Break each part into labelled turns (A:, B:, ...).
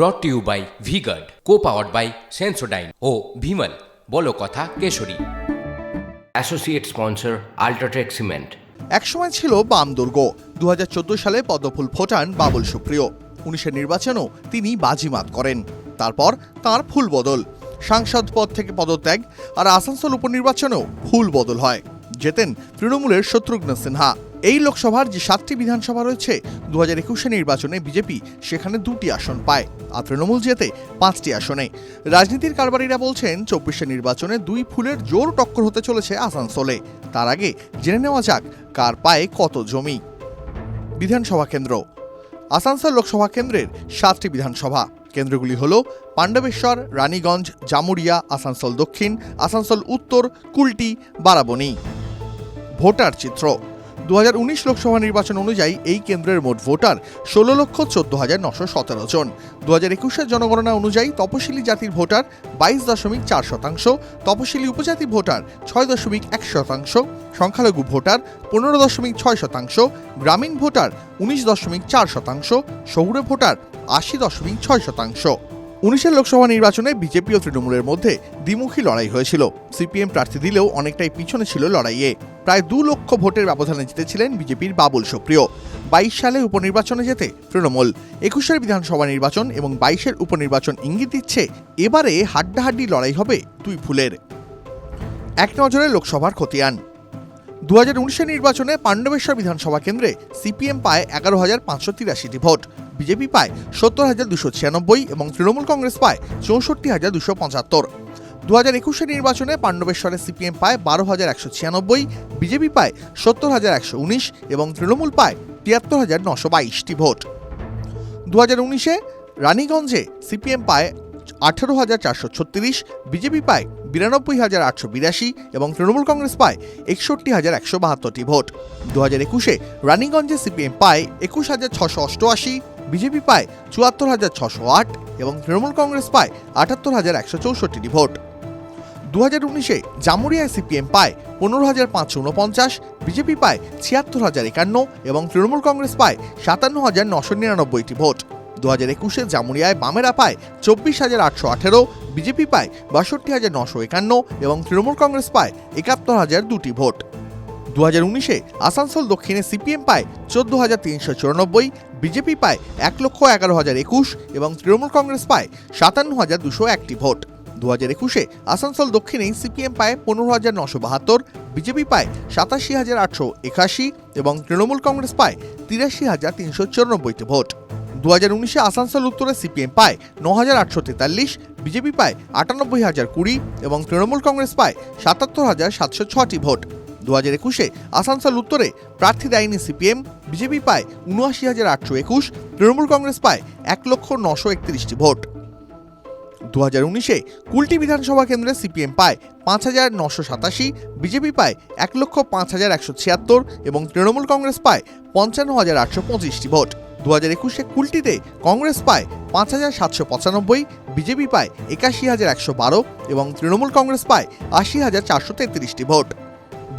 A: Brought to you by Vguard co powered by Sensodyne ও ভিমল বলো কথা Keshari. Associate sponsor UltraTech cement
B: একসময় ছিল বাম দুর্গ। দু সালে পদ্মফুল ফোটান বাবুল সুপ্রিয়। উনিশের নির্বাচনেও তিনি বাজিমাত করেন। তারপর তার ফুল বদল। সাংসদ পদ থেকে পদত্যাগ আর আসানসোল উপনির্বাচনেও ফুল বদল হয়। জেতেন তৃণমূলের শত্রুঘ্ন সিনহা। এই লোকসভার যে সাতটি বিধানসভা রয়েছে দু হাজার একুশে নির্বাচনে বিজেপি সেখানে দুটি আসন পায়, আর তৃণমূল জেতে পাঁচটি আসনে। রাজনীতির কারবারিরা বলছেন, চব্বিশে নির্বাচনে দুই ফুলের জোর টক্কর হতে চলেছে আসানসোলে। তার আগে জেনে নেওয়া যাক, কার পায়ে কত জমি। বিধানসভা কেন্দ্র। আসানসোল লোকসভা কেন্দ্রের সাতটি বিধানসভা। কেন্দ্রগুলি হল পাণ্ডবেশ্বর, রানীগঞ্জ জামুরিয়া আসানসোল দক্ষিণ, আসানসোল উত্তর, কুলটি, বারাবণী। ভোটার চিত্র। দু হাজার উনিশ লোকসভা নির্বাচন অনুযায়ী এই কেন্দ্রের মোট ভোটার ষোলো লক্ষ চোদ্দ হাজার নশো সতেরো জন। দু হাজার একুশের জনগণনা অনুযায়ী তপশিলি জাতির ভোটার বাইশ দশমিক চার শতাংশ, তপশিলি উপজাতি ভোটার ছয় দশমিক এক শতাংশ, সংখ্যালঘু ভোটার পনেরো দশমিক ছয় শতাংশ, গ্রামীণ ভোটার উনিশ দশমিক চার শতাংশ, শহুরে ভোটার আশি দশমিক ছয় শতাংশ। উনিশের লোকসভা নির্বাচনে বিজেপি ও তৃণমূলের মধ্যে দ্বিমুখী লড়াই হয়েছিল। সিপিএম প্রার্থী দিলেও অনেকটাই পিছনে ছিল লড়াইয়ে। প্রায় দু লক্ষ ভোটের ব্যবধানে জিতেছিলেন বিজেপির বাবুল সুপ্রিয়। বাইশ সালে উপনির্বাচনে যেতে তৃণমূল। একুশের বিধানসভা নির্বাচন এবং বাইশের উপনির্বাচন ইঙ্গিত দিচ্ছে, এবারে হাড্ডাহাড্ডি লড়াই হবে দুই ফুলের। এক নজরে লোকসভার খতিয়ান। দু হাজার নির্বাচনে পাণ্ডবেশ্বর বিধানসভা কেন্দ্রে সিপিএম পায় এগারো হাজার পাঁচশো তিরাশিটি ভোট। বিজেপি পায় সত্তর হাজার দুশো ছিয়ানব্বই এবং তৃণমূল কংগ্রেস পায় চৌষট্টি হাজার দুশো পঁচাত্তর। দু হাজার একুশের নির্বাচনে পাণ্ডবেশ্বরে সিপিএম পায় বারো হাজার একশো ছিয়ানব্বই, বিজেপি পায় সত্তর হাজার একশো উনিশ এবং তৃণমূল পায় তিয়াত্তর হাজার নশো বাইশটি ভোট। দু হাজার উনিশে রানীগঞ্জে সিপিএম পায় আঠেরো হাজার চারশো ছত্রিশ, বিজেপি পায় বিরানব্বই হাজার আটশো বিরাশি এবং তৃণমূল কংগ্রেস পায় একষট্টি হাজার একশো বাহাত্তরটি ভোট। দু হাজার একুশে রানীগঞ্জে সিপিএম পায় একুশ হাজার ছশো অষ্টআশি বিজেপি পায় চুয়াত্তর হাজার ছশো আট এবং তৃণমূল কংগ্রেস পায় আটাত্তর হাজার একশো চৌষট্টিটি ভোট। দু হাজার উনিশে জামুরিয়ায় সিপিএম পায় পনেরো হাজার পাঁচশো উনপঞ্চাশ, বিজেপি পায় ছিয়াত্তর হাজার একান্ন এবং তৃণমূল কংগ্রেস পায় সাতান্ন হাজার নশো নিরানব্বইটি ভোট। দু হাজার একুশে জামুরিয়ায় বামেরা পায় চব্বিশ হাজার আটশো আঠেরো, বিজেপি পায় বাষট্টি হাজার নশো একান্ন এবং তৃণমূল কংগ্রেস পায় একাত্তর হাজার দুটি ভোট। দু হাজার উনিশে আসানসোল দক্ষিণে সিপিএম পায় চোদ্দ হাজার তিনশো চুরানব্বই, বিজেপি পায় এক লক্ষ এগারো হাজার একুশ এবং তৃণমূল কংগ্রেস পায় সাতান্ন হাজার দুশো একটি ভোট। দু হাজার একুশে আসানসোল দক্ষিণেই সিপিএম পায় পনেরো হাজার নশো বাহাত্তর, বিজেপি পায় সাতাশি হাজার আটশো একাশি এবং তৃণমূল কংগ্রেস পায় তিরাশি হাজার তিনশো চুরানব্বইটি ভোট। দু হাজার উনিশে আসানসোল উত্তরে সিপিএম পায় ন হাজার আটশো তেতাল্লিশ, বিজেপি পায় আটানব্বই হাজার কুড়ি এবং তৃণমূল কংগ্রেস পায় সাতাত্তর হাজার সাতশো ছটি ভোট। দু হাজার একুশে আসানসোল উত্তরে প্রার্থী দেয়নি সিপিএম, বিজেপি পায় উনআশি হাজার আটশো একুশ, তৃণমূল কংগ্রেস পায় এক লক্ষ নশো একত্রিশটি ভোট। দু হাজার উনিশে কুলটি বিধানসভা কেন্দ্রে সিপিএম পায় পাঁচ হাজার নশো সাতাশি, বিজেপি পায় এক লক্ষ পাঁচ হাজার একশো ছিয়াত্তর এবং তৃণমূল কংগ্রেস পায় পঞ্চান্ন হাজার আটশো পঁচিশটি ভোট। দু হাজার একুশে কুলটিতে কংগ্রেস পায় পাঁচ হাজার সাতশো পঁচানব্বই, বিজেপি পায় একাশি হাজার একশো বারো এবং তৃণমূল কংগ্রেস পায় আশি হাজার চারশো তেত্রিশটি ভোট।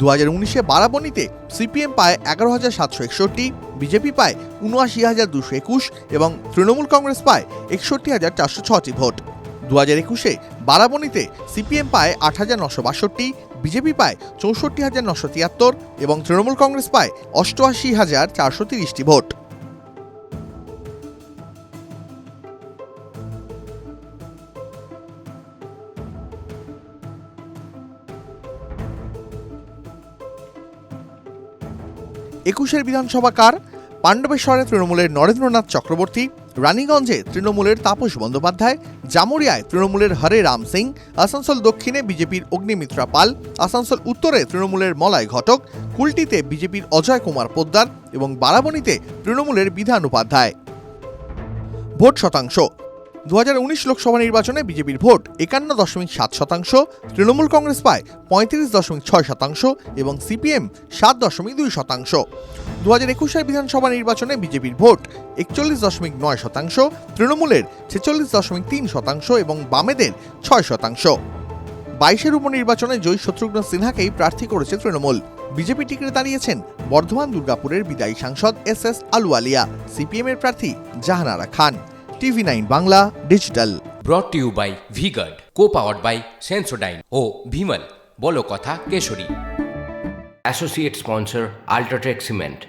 B: দু হাজার উনিশে বারাবণীতে সিপিএম পায় এগারো হাজার সাতশো একষট্টি, বিজেপি পায় উনআশি হাজার দুশো একুশ এবং তৃণমূল কংগ্রেস পায় একষট্টি হাজার চারশো ছটি ভোট। দু হাজার একুশে বারাবণীতে সিপিএম পায় আট হাজার নশো বাষট্টি, বিজেপি পায় চৌষট্টি হাজার নশো তিয়াত্তর এবং তৃণমূল কংগ্রেস পায় অষ্টআশি হাজার চারশো তিরিশটি ভোট। একুশের বিধানসভা কার? পাণ্ডবেশ্বরে তৃণমূলের নরেন্দ্রনাথ চক্রবর্তী, রানীগঞ্জে তৃণমূলের তাপস বন্দ্যোপাধ্যায়, জামুরিয়ায় তৃণমূলের হরে রাম সিং, আসানসোল দক্ষিণে বিজেপির অগ্নিমিত্রা পাল, আসানসোল উত্তরে তৃণমূলের মলয় ঘটক, কুলটিতে বিজেপির অজয় কুমার পোদ্দার এবং বারাবণীতে তৃণমূলের বিধান উপাধ্যায়। ভোট শতাংশ দু হাজার উনিশ লোকসভা নির্বাচনে বিজেপির ভোট একান্ন দশমিক সাত শতাংশ, তৃণমূল কংগ্রেস পায় পঁয়ত্রিশ দশমিক ছয় শতাংশ এবং সিপিএম সাত দশমিক দুই শতাংশ। দু হাজার একুশের বিধানসভা নির্বাচনে বিজেপির ভোট একচল্লিশ দশমিক নয় শতাংশ, তৃণমূলের ছেচল্লিশ দশমিক তিন শতাংশ এবং বামেদের ছয় শতাংশ। বাইশের উপনির্বাচনে জয়ী শত্রুঘ্ন সিনহাকেই প্রার্থী করেছে তৃণমূল। বিজেপি টিকিটে দাঁড়িয়েছেন বর্ধমান দুর্গাপুরের বিদায়ী সাংসদ এস এস আলুয়ালিয়া, সিপিএমের প্রার্থী Jahanara Khan. TV nine Bangla digital.
A: Brought you by Vguard co powered by Sensodyne ও ভিমল, বলো কথা Keshari. Associate sponsor UltraTech cement